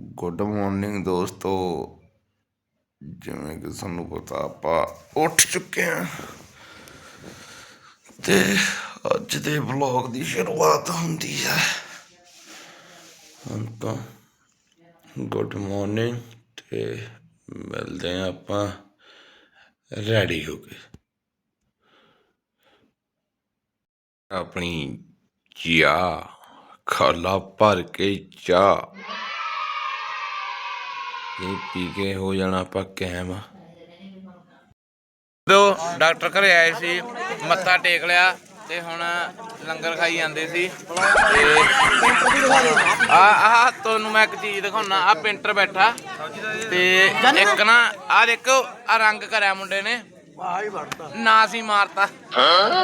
Good morning ਦੋਸਤੋ। ਜਿਵੇਂ ਕਿ ਸਾਨੂੰ ਪਤਾ, ਆਪਾਂ ਉੱਠ ਚੁੱਕੇ ਹਾਂ। ਤੇ ਅੱਜ ਦੇ ਵਲੌਗ ਦੀ ਸ਼ੁਰੂਆਤ ਹੁੰਦੀ ਹੈ। ਹੁਣ ਤਾਂ ਗੁੱਡ ਮਾਰਨਿੰਗ ਤੇ ਮਿਲਦੇ ਹਾਂ ਆਪਾਂ ਰੈਡੀ ਹੋ ਕੇ। ਆਪਣੀ ਚਾਹ, ਖਾਲਾ ਭਰ ਕੇ ਚਾਹ। ਇਹ ਪੀ ਕੇ ਹੋ ਜਾਣਾ ਆਪਾਂ ਕੈਮ ਦੋ ਡਾਕਟਰ ਘਰੇ ਆਏ ਸੀ, ਮੱਥਾ ਟੇਕ ਲਿਆ ਤੇ ਹੁਣ ਲੰਗਰ ਖਾਈ ਜਾਂਦੇ ਸੀ। ਆ ਆ ਤੁਹਾਨੂੰ ਮੈਂ ਇੱਕ ਚੀਜ਼ ਦਿਖਾਉਣਾ, ਆ ਪੇਂਟਰ ਬੈਠਾ। ਤੇ ਇੱਕ ਨਾ, ਆ ਦੇਖੋ, ਆ ਰੰਗ ਕਰਿਆ ਮੁੰਡੇ ਨੇ। ਨਾ ਸੀ ਮਾਰਤਾ।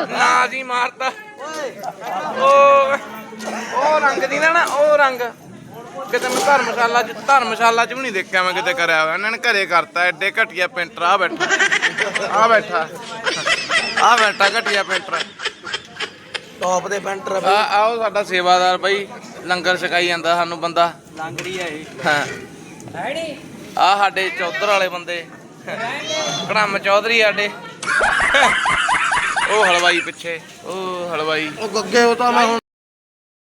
ਨਾ ਸੀ ਮਾਰਤਾ। ਉਹ ਉਹ ਰੰਗ ਦੀ ਨਾ, ਉਹ ਰੰਗ। ਕਿਤੇ ਮੈਂ ਧਰਮਸ਼ਾਲਾ ਚ ਧਰਮਸ਼ਾਲਾ ਚ ਵੀ ਨਹੀਂ ਦੇਖਿਆ ਮੈਂ ਕਿਤੇ ਕਰਿਆ ਹੋਇਆ। ਇਹਨਾਂ ਨੇ ਘਰੇ ਕਰਤਾ ਐਡੇ ਘਟੀਆ ਪੇਂਟਰ ਆ ਬੈਠਾ। ਆ ਬੈਠਾ। ਆ ਬੈਠਾ ਘਟੀਆ ਪੇਂਟਰ। ਟੌਪ ਦੇ ਪੈਂਟਰ ਆ ਆਓ ਸਾਡਾ ਸੇਵਾਦਾਰ ਬਾਈ ਲੰਗਰ ਛਕਾਈ ਜਾਂਦਾ ਸਾਨੂੰ ਬੰਦਾ। ਲੰਗੜੀ ਆ ਇਹ। ਹਾਂ। ਆ ਸਾਡੇ ਚੌਧਰ ਵਾਲੇ ਬੰਦੇ। ਕੜਮ ਚੌਧਰੀ ਸਾਡੇ। ਉਹ ਹਲਵਾਈ ਪਿੱਛੇ। ਉਹ ਹਲਵਾਈ। ਉਹ ਗੱਗੇ ਉਹ ਤਾਂ ਮੈਂ ਹੁਣ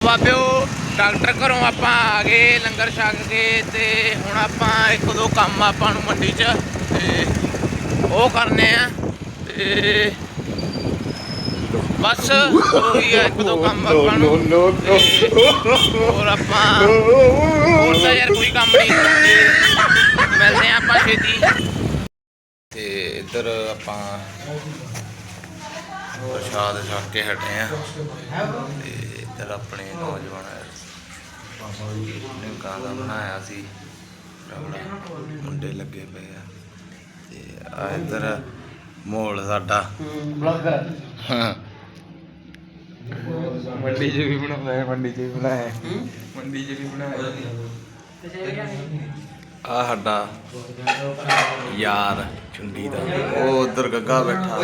ਬਾਬਿਓ। ਡਾਕਟਰ ਘਰੋਂ ਆਪਾਂ ਆ ਗਏ ਲੰਗਰ ਛਕ ਕੇ ਤੇ ਹੁਣ ਆਪਾਂ ਇੱਕ ਦੋ ਕੰਮ ਆਪਾਂ ਨੂੰ ਮੰਡੀ 'ਚ ਤੇ ਉਹ ਕਰਨੇ ਆ ਤੇ ਬਸ ਉਹੀ ਆ ਇੱਕ ਦੋ ਕੰਮ ਆਪਾਂ ਨੂੰ। ਹੋਰ ਆਪਾਂ ਹੋਰ ਤਾਂ ਯਾਰ ਕੋਈ ਕੰਮ ਨਹੀਂ ਮਿਲਦੇ ਆ ਆਪਾਂ ਛੇਤੀ। ਤੇ ਇੱਧਰ ਆਪਾਂ ਪ੍ਰਸ਼ਾਦ ਛਕ ਕੇ ਹਟੇ ਆ ਤੇ ਇੱਧਰ ਆਪਣੇ ਨੌਜਵਾਨ ਨੇ ਗਾਣਾ ਬਣਾਇਆ ਸੀ। ਰਗੜਾ ਮੁੰਡੇ ਲੱਗੇ ਪਏ ਆ। ਤੇ ਆ ਇੱਧਰ ਮੋਲ ਸਾਡਾ। ਹਾਂ ਮੰਡੀ 'ਚ ਵੀ ਹੈ ਮੰਡੀ 'ਚ ਵੀ ਬਣਾਇਆ। ਹੈ ਮੰਡੀ 'ਚ ਵੀ ਬਣਾਇਆ। ਆ ਸਾਡਾ ਯਾਰ ਚੁੰਡੀ ਦਾ। ਉਹ ਉਧਰ ਗੱਗਾ ਬੈਠਾ।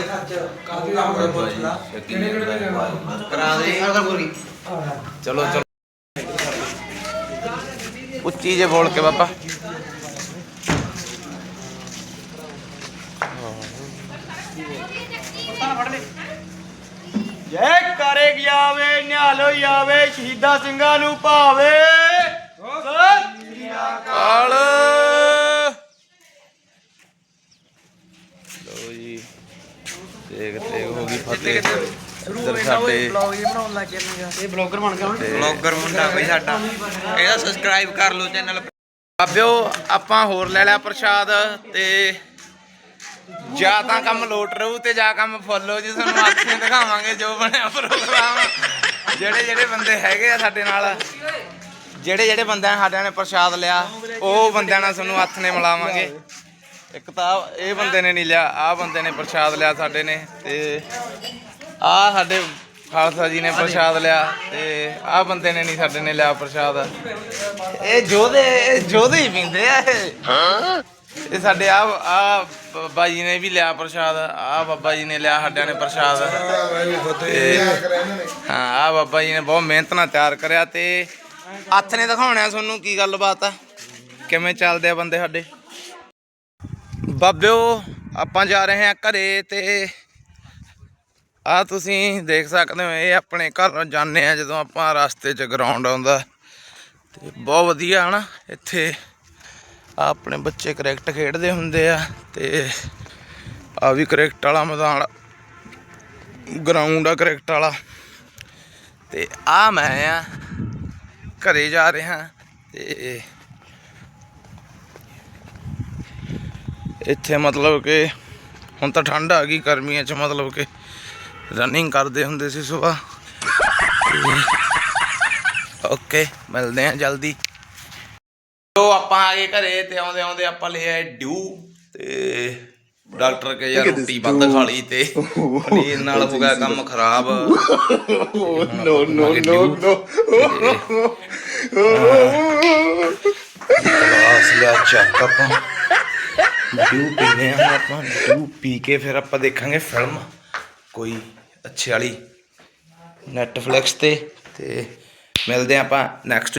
ਕਰਾ ਦੇ। ਅਗਰ ਪੂਰੀ ਚਲੋ ਚਲੋ। ਉੱਚੀ ਜੇ ਬੋਲ ਕੇ ਬਾਬਾ। ਜੈ ਕਰੇ ਜਾਵੇ ਨਿਹਾਲੋ ਜਾਵੇ ਸ਼ਹੀਦਾਂ ਸਿੰਘਾਂ ਨੂੰ ਭਾਵੇ। ਕਾਲ। ਲੋ ਜੀ ਦੇਖ ਦੇਖ ਹੋ ਗਈ ਫਤਿਹ। ਇੱਧਰ ਸਾਡੇ ਬਲੌਗ ਜੀ ਬਣਾਉਣ ਲੱਗ ਗਿਆ ਇਹ ਬਲੌਗਰ ਬਣ ਗਿਆ ਹੁਣ। ਬਲੌਗਰ ਮੁੰਡਾ ਕੋਈ ਸਾਡਾ। ਇਹਦਾ ਸਬਸਕ੍ਰਾਈਬ ਕਰ ਲਓ ਚੈਨਲ ਬਾਬਿਓ ਆਪਾਂ ਹੋਰ ਲੈ ਲਿਆ ਪ੍ਰਸ਼ਾਦ ਤੇ ਜਾਂ ਤਾਂ ਕੰਮ ਲੋਟ ਰਹੂ ਤੇ ਜਾਂ ਕੰਮ ਫੁੱਲੋ ਜੀ ਤੁਹਾਨੂੰ ਨੇ ਦਿਖਾਵਾਂਗੇ ਜੋ ਬਣਿਆ ਪ੍ਰੋਗਰਾਮ ਜਿਹੜੇ ਜਿਹੜੇ ਬੰਦੇ ਹੈਗੇ ਆ ਸਾਡੇ ਨਾਲ ਜਿਹੜੇ ਜਿਹੜੇ ਬੰਦਿਆਂ ਨੇ ਸਾਡਿਆਂ ਨੇ ਪ੍ਰਸ਼ਾਦ ਲਿਆ ਉਹ ਬੰਦਿਆਂ ਨਾਲ ਤੁਹਾਨੂੰ ਹੱਥ ਨੇ ਮਿਲਾਵਾਂਗੇ। ਇੱਕ ਤਾਂ ਇਹ ਬੰਦੇ ਨੇ ਨਹੀਂ ਲਿਆ ਆਹ ਬੰਦੇ ਨੇ ਪ੍ਰਸ਼ਾਦ ਲਿਆ ਸਾਡੇ ਨੇ ਤੇ ਆਹ ਸਾਡੇ ਖਾਲਸਾ ਜੀ ਨੇ ਪ੍ਰਸ਼ਾਦ ਲਿਆ ਤੇ ਆਹ ਬੰਦੇ ਨੇ ਨਹੀਂ ਸਾਡੇ ਨੇ ਲਿਆ ਪ੍ਰਸ਼ਾਦ। ਇਹ ਜੋਧੇ ਇਹ ਜੋਧੇ ਹੀ ਪੀਂਦੇ ਆ ਇਹ। ਇਹ ਸਾਡੇ ਆ ਆ ਬਾਈ ਨੇ ਵੀ ਲਿਆ ਪ੍ਰਸ਼ਾਦ, ਆ ਬਾਬਾ ਜੀ ਨੇ ਲਿਆ ਸਾਡਿਆਂ ਨੇ ਪ੍ਰਸ਼ਾਦ। ਤੇ ਹਾਂ, ਆ ਬਾਬਾ ਜੀ ਨੇ ਬਹੁਤ ਮਿਹਨਤ ਨਾਲ ਤਿਆਰ ਕਰਿਆ ਤੇ ਹੱਥ ਨੇ ਦਿਖਾਉਣਾ ਤੁਹਾਨੂੰ ਕੀ ਗੱਲਬਾਤ ਆ। ਕਿਵੇਂ ਚੱਲਦੇ ਆ ਬੰਦੇ ਸਾਡੇ? ਬਾਬਿਓ, ਆਪਾਂ ਜਾ ਰਹੇ ਆ ਘਰੇ ਤੇ ਆ ਤੁਸੀਂ ਦੇਖ ਸਕਦੇ ਹੋ, ਇਹ ਆਪਣੇ ਘਰ ਜਾਂਦੇ ਆ ਜਦੋਂ ਆਪਾਂ ਰਸਤੇ 'ਚ ਗਰਾਊਂਡ ਆਉਂਦਾ। ਤੇ ਬਹੁਤ ਵਧੀਆ ਹਨਾ, ਇੱਥੇ ਆਪਣੇ ਬੱਚੇ ਕ੍ਰਿਕਟ ਖੇਡਦੇ ਹੁੰਦੇ ਆ ਤੇ ਆ ਵੀ ਕ੍ਰਿਕਟ ਵਾਲਾ ਮੈਦਾਨ ਗਰਾਊਂਡ ਆ ਕ੍ਰਿਕਟ ਵਾਲਾ। ਤੇ ਆ ਮੈਂ ਆ, ਘਰੇ ਜਾ ਰਿਹਾ, ਤੇ ਇੱਥੇ ਮਤਲਬ ਕਿ ਹੁਣ ਤਾਂ ਠੰਡ ਆ ਗਈ ਗਰਮੀਆਂ 'ਚ ਮਤਲਬ ਕਿ ਰਨਿੰਗ ਕਰਦੇ ਹੁੰਦੇ ਸੀ ਸਵੇਰ ਓਕੇ ਮਿਲਦੇ ਆ ਜਲਦੀ। ਤੋ ਆਪਾਂ ਆ ਗਏ ਘਰੇ ਤੇ ਆਉਂਦੇ ਆਉਂਦੇ ਆਪਾਂ ਲੈ ਆਏ ਡਿਊ ਤੇ ਡਾਕਟਰ ਕੇ ਯਾਰ ਰੋਟੀ ਵੱਧ ਖਾ ਲਈ ਤੇ ਪਨੀਰ ਨਾਲ ਹੋ ਗਿਆ ਕੰਮ ਖਰਾਬ। ਨੋ ਨੋ ਨੋ ਨੋ ਲਿਆ ਚੱਕ ਆਪਾਂ ਡਿਊ ਪੀਨੇ ਆ ਆਪਾਂ ਡਿਊ ਪੀ ਕੇ ਫਿਰ ਆਪਾਂ ਦੇਖਾਂਗੇ ਫਿਲਮ ਕੋਈ ਅੱਛੇ ਵਾਲੀ ਨੈਟਫਲਿਕਸ ਤੇ ਅਤੇ ਮਿਲਦੇ ਹਾਂ ਆਪਾਂ ਨੈਕਸਟ